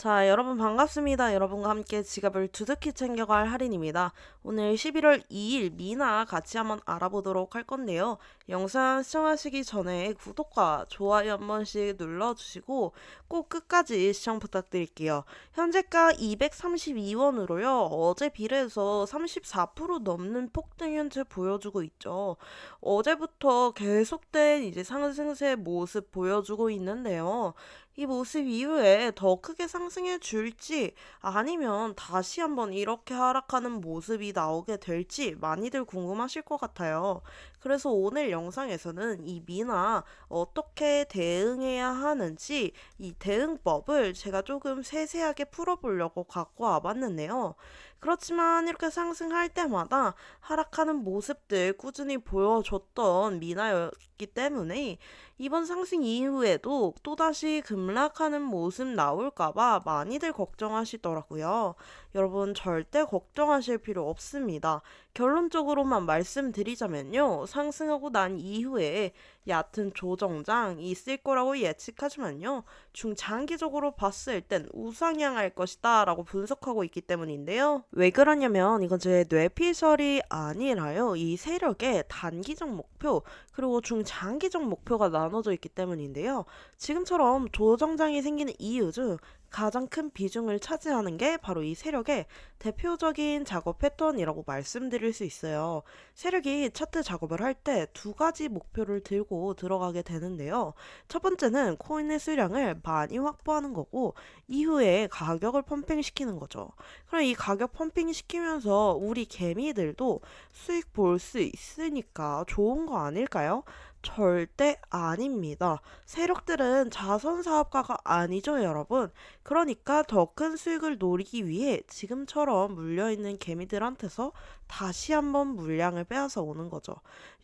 자, 여러분 반갑습니다. 여러분과 함께 지갑을 두둑히 챙겨갈 할인입니다. 오늘 11월 2일 미나 같이 한번 알아보도록 할 건데요. 영상 시청하시기 전에 구독과 좋아요 한 번씩 눌러주시고 꼭 끝까지 시청 부탁드릴게요. 현재가 232원으로요. 어제 비례해서 34% 넘는 폭등 현재 보여주고 있죠. 어제부터 계속된 이제 상승세 모습 보여주고 있는데요. 이 모습 이후에 더 크게 상승해 줄지 아니면 다시 한번 이렇게 하락하는 모습이 나오게 될지 많이들 궁금하실 것 같아요. 그래서 오늘 영상에서는 이 미나 어떻게 대응해야 하는지 이 대응법을 제가 조금 세세하게 풀어보려고 갖고 와봤는데요. 그렇지만 이렇게 상승할 때마다 하락하는 모습들 꾸준히 보여줬던 미나였기 때문에 이번 상승 이후에도 또다시 급락하는 모습 나올까봐 많이들 걱정하시더라고요. 여러분 절대 걱정하실 필요 없습니다. 결론적으로만 말씀드리자면요. 상승하고 난 이후에 얕은 조정장 있을 거라고 예측하지만요. 중장기적으로 봤을 땐 우상향할 것이다 라고 분석하고 있기 때문인데요. 왜 그러냐면 이건 제 뇌피셜이 아니라요. 이 세력의 단기적 목표 그리고 중장기적 목표가 나눠져 있기 때문인데요. 지금처럼 조정장이 생기는 이유 중 가장 큰 비중을 차지하는 게 바로 이 세력의 대표적인 작업 패턴이라고 말씀드릴 수 있어요. 세력이 차트 작업을 할 때 두 가지 목표를 들고 들어가게 되는데요. 첫 번째는 코인의 수량을 많이 확보하는 거고, 이후에 가격을 펌핑시키는 거죠. 그럼 이 가격 펌핑 시키면서 우리 개미들도 수익 볼 수 있으니까 좋은 거 아닐까요? 절대 아닙니다. 세력들은 자선 사업가가 아니죠, 여러분. 그러니까 더 큰 수익을 노리기 위해 지금처럼 물려있는 개미들한테서 다시 한번 물량을 빼앗아 오는 거죠.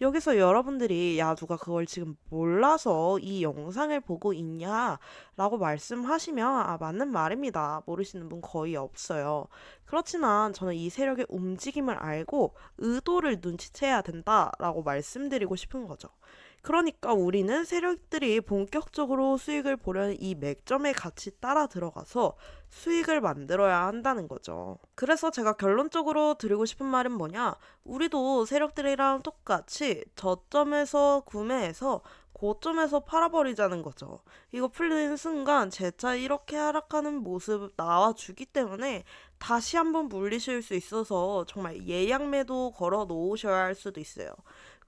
여기서 여러분들이 야, 누가 그걸 지금 몰라서 이 영상을 보고 있냐? 라고 말씀하시면 아, 맞는 말입니다. 모르시는 분 거의 없어요. 그렇지만 저는 이 세력의 움직임을 알고 의도를 눈치채야 된다라고 말씀드리고 싶은 거죠. 그러니까 우리는 세력들이 본격적으로 수익을 보려는 이 맥점에 같이 따라 들어가서 수익을 만들어야 한다는 거죠. 그래서 제가 결론적으로 드리고 싶은 말은 뭐냐? 우리도 세력들이랑 똑같이 저점에서 구매해서 고점에서 팔아버리자는 거죠. 이거 풀리는 순간 제차 이렇게 하락하는 모습 나와주기 때문에 다시 한번 물리실 수 있어서 정말 예약 매도 걸어 놓으셔야 할 수도 있어요.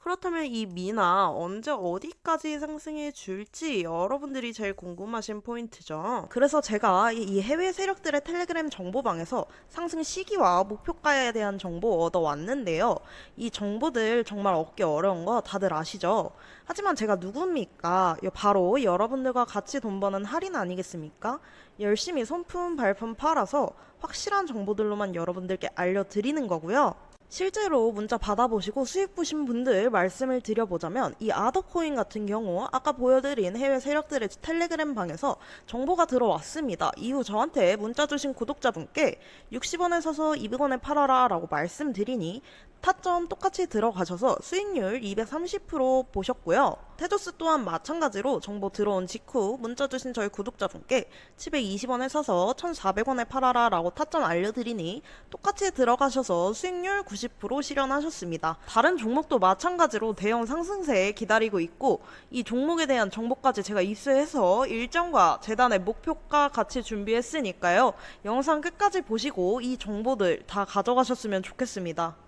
그렇다면 이 미나 언제 어디까지 상승해 줄지 여러분들이 제일 궁금하신 포인트죠. 그래서 제가 이- 이 해외 세력들의 텔레그램 정보방에서 상승 시기와 목표가에 대한 정보 얻어왔는데요. 이 정보들 정말 얻기 어려운 거 다들 아시죠? 하지만 제가 누굽니까? 바로 여러분들과 같이 돈 버는 할인 아니겠습니까? 열심히 손품 발품 팔아서 확실한 정보들로만 여러분들께 알려드리는 거고요. 실제로 문자 받아보시고 수익 보신 분들 말씀을 드려보자면 이 아더코인 같은 경우 아까 보여드린 해외 세력들의 텔레그램 방에서 정보가 들어왔습니다. 이후 저한테 문자 주신 구독자분께 60원에 사서 200원에 팔아라 라고 말씀드리니 타점 똑같이 들어가셔서 수익률 230% 보셨고요. 테조스 또한 마찬가지로 정보 들어온 직후 문자 주신 저희 구독자분께 720원에 사서 1,400원에 팔아라 라고 타점 알려드리니 똑같이 들어가셔서 수익률 90% 실현하셨습니다. 다른 종목도 마찬가지로 대형 상승세 기다리고 있고 이 종목에 대한 정보까지 제가 입수해서 일정과 재단의 목표가 같이 준비했으니까요. 영상 끝까지 보시고 이 정보들 다 가져가셨으면 좋겠습니다.